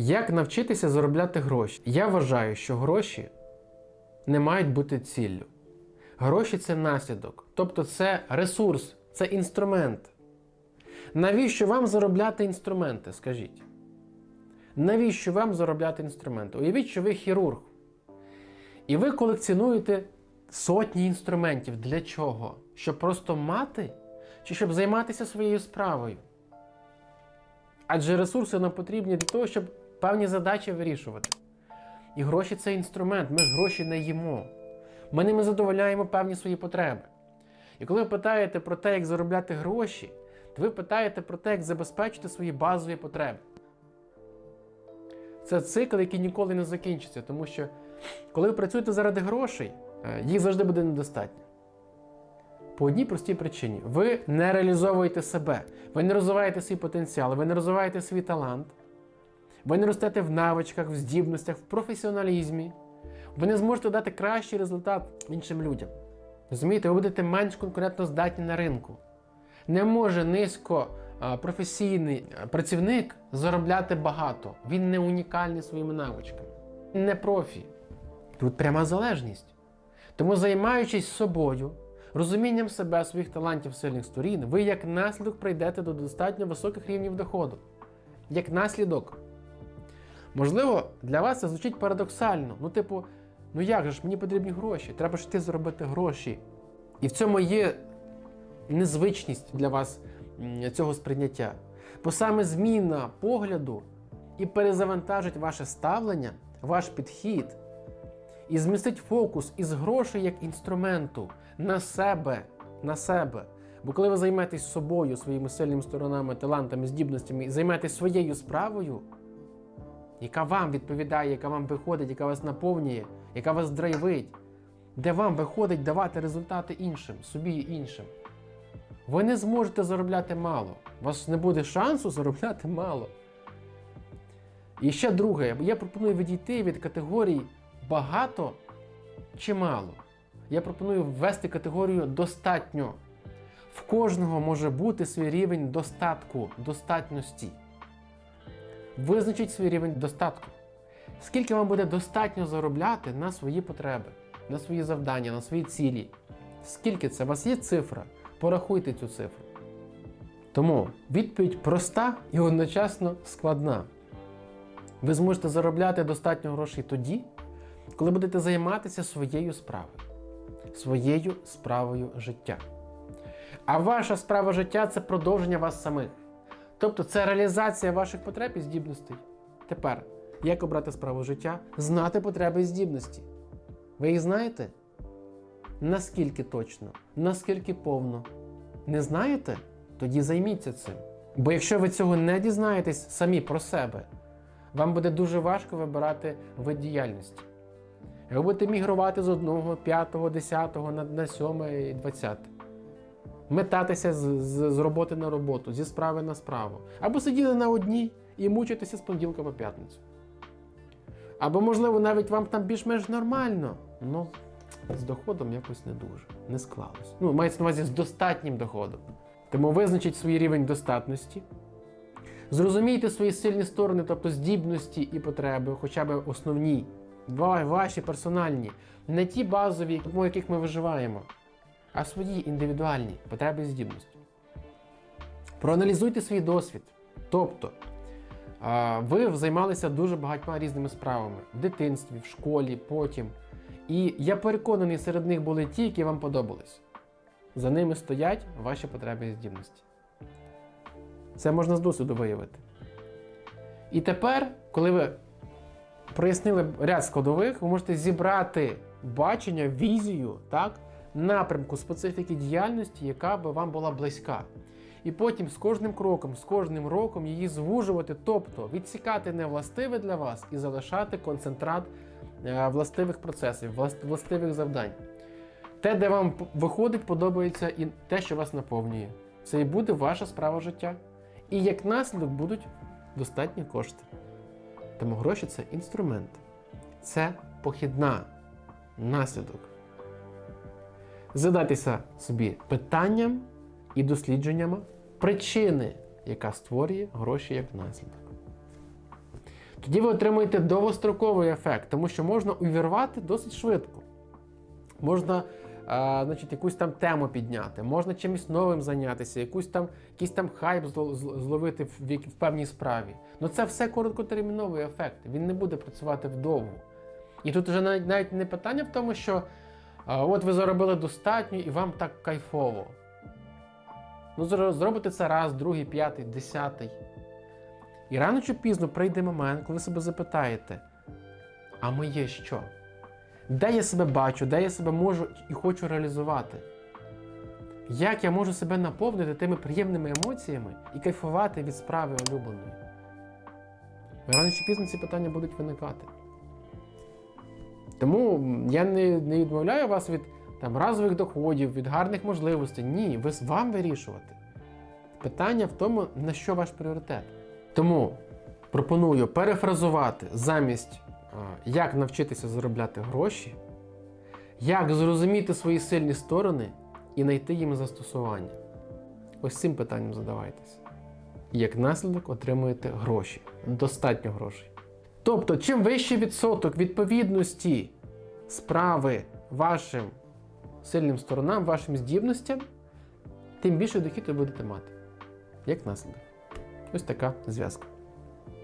Як навчитися заробляти гроші? Я вважаю, що гроші не мають бути ціллю. Гроші це наслідок, тобто це ресурс, це інструмент. Навіщо вам заробляти інструменти? Скажіть. Навіщо вам заробляти інструменти? Уявіть, що ви хірург. І ви колекціонуєте сотні інструментів. Для чого? Щоб просто мати? Чи щоб займатися своєю справою? Адже ресурси нам потрібні для того, щоб певні задачі вирішувати. І гроші це інструмент, ми ж гроші не їмо. Ми ними задовольняємо певні свої потреби. І коли ви питаєте про те, як заробляти гроші, то ви питаєте про те, як забезпечити свої базові потреби. Це цикл, який ніколи не закінчиться, тому що коли ви працюєте заради грошей, е, їх завжди буде недостатньо. По одній простій причині: ви не реалізовуєте себе, ви не розвиваєте свій потенціал, ви не розвиваєте свій талант, ви не ростете в навичках, в здібностях, в професіоналізмі. Ви не зможете дати кращий результат іншим людям. Розумієте, ви будете менш конкурентно здатні на ринку. Не може низько професійний працівник заробляти багато. Він не унікальний своїми навичками. Не профі. Тут пряма залежність. Тому, займаючись собою, розумінням себе, своїх талантів, сильних сторін, ви як наслідок прийдете до достатньо високих рівнів доходу. Як наслідок. Можливо, для вас це звучить парадоксально. Ну, типу, ну як же ж мені потрібні гроші? Треба ж ти заробити гроші. І в цьому є незвичність для вас цього сприйняття. Бо саме зміна погляду і перезавантажить ваше ставлення, ваш підхід, і змістить фокус із грошей як інструменту на себе, на себе. Бо коли ви займетесь собою, своїми сильними сторонами, талантами, здібностями, і займетесь своєю справою, яка вам відповідає, яка вам виходить, яка вас наповнює, яка вас драйвить, де вам виходить давати результати іншим, собі і іншим. Ви не зможете заробляти мало. У вас не буде шансу заробляти мало. І ще друге, я пропоную відійти від категорій багато чи мало. Я пропоную ввести категорію достатньо. В кожного може бути свій рівень достатку, достатності. Визначіть свій рівень достатку. Скільки вам буде достатньо заробляти на свої потреби, на свої завдання, на свої цілі? Скільки це? У вас є цифра? Порахуйте цю цифру. Тому відповідь проста і одночасно складна. Ви зможете заробляти достатньо грошей тоді, коли будете займатися своєю справою, своєю справою життя. А ваша справа життя це продовження вас самих. Тобто це реалізація ваших потреб і здібностей. Тепер, як обрати справу життя? Знати потреби і здібності. Ви їх знаєте? Наскільки точно, наскільки повно. Не знаєте? Тоді займіться цим. Бо якщо ви цього не дізнаєтесь самі про себе, вам буде дуже важко вибирати вид діяльності. Ви будете мігрувати з одного, п'ятого, десятого на, сьоме і двадцяте. Метатися з, з, з роботи на роботу, зі справи на справу. Або сидіти на одній і мучитися з понеділка по п'ятницю. Або, можливо, навіть вам там більш-менш нормально, але з доходом якось не дуже, не склалось. Ну, мається на увазі з достатнім доходом. Тому визначіть свій рівень достатності. Зрозумійте свої сильні сторони, тобто здібності і потреби, хоча б основні, ваші персональні, не ті базові, по яких ми виживаємо, а свої індивідуальні потреби і здібності. Проаналізуйте свій досвід. Тобто, ви займалися дуже багатьма різними справами в дитинстві, в школі, потім. І я переконаний, серед них були ті, які вам подобались. За ними стоять ваші потреби і здібності. Це можна з досвіду виявити. І тепер, коли ви прояснили ряд складових, ви можете зібрати бачення, візію, так, напрямку специфіки діяльності, яка би вам була близька. І потім з кожним кроком, з кожним роком її звужувати, тобто відсікати невластиве для вас і залишати концентрат е, властивих процесів, властивих завдань. Те, де вам виходить, подобається, і те, що вас наповнює. Це і буде ваша справа життя. І як наслідок будуть достатні кошти. Тому гроші це інструмент, це похідна наслідок. Задайтеся собі питанням і дослідженнями причини, яка створює гроші як наслідок. тоді ви отримуєте довгостроковий ефект, тому що можна увірвати досить швидко. Можна а, значить, якусь там тему підняти, можна чимось новим зайнятися, якусь там, якийсь там хайп зловити в, як- в певній справі. Ну це все короткотерміновий ефект. Він не буде працювати вдовго. І тут вже навіть, навіть не питання в тому, що от ви заробили достатньо і вам так кайфово. Ну, зробите це раз, другий, п'ятий, десятий. І рано чи пізно прийде момент, коли себе запитаєте: а моє що? Де я себе бачу, де я себе можу і хочу реалізувати? Як я можу себе наповнити тими приємними емоціями і кайфувати від справи улюбленої? Рано чи пізно ці питання будуть виникати. Тому я не, не відмовляю вас від там, разових доходів, від гарних можливостей. Ні, ви вам вирішувати. Питання в тому, на що ваш пріоритет. Тому пропоную перефразувати замість як навчитися заробляти гроші, як зрозуміти свої сильні сторони і знайти їм застосування. Ось цим питанням задавайтеся. Як наслідок отримуєте гроші, достатньо грошей. Тобто, чим вищий відсоток відповідності справи вашим сильним сторонам, вашим здібностям, тим більше дохід ви будете мати. Як наслідок. Ось така зв'язка.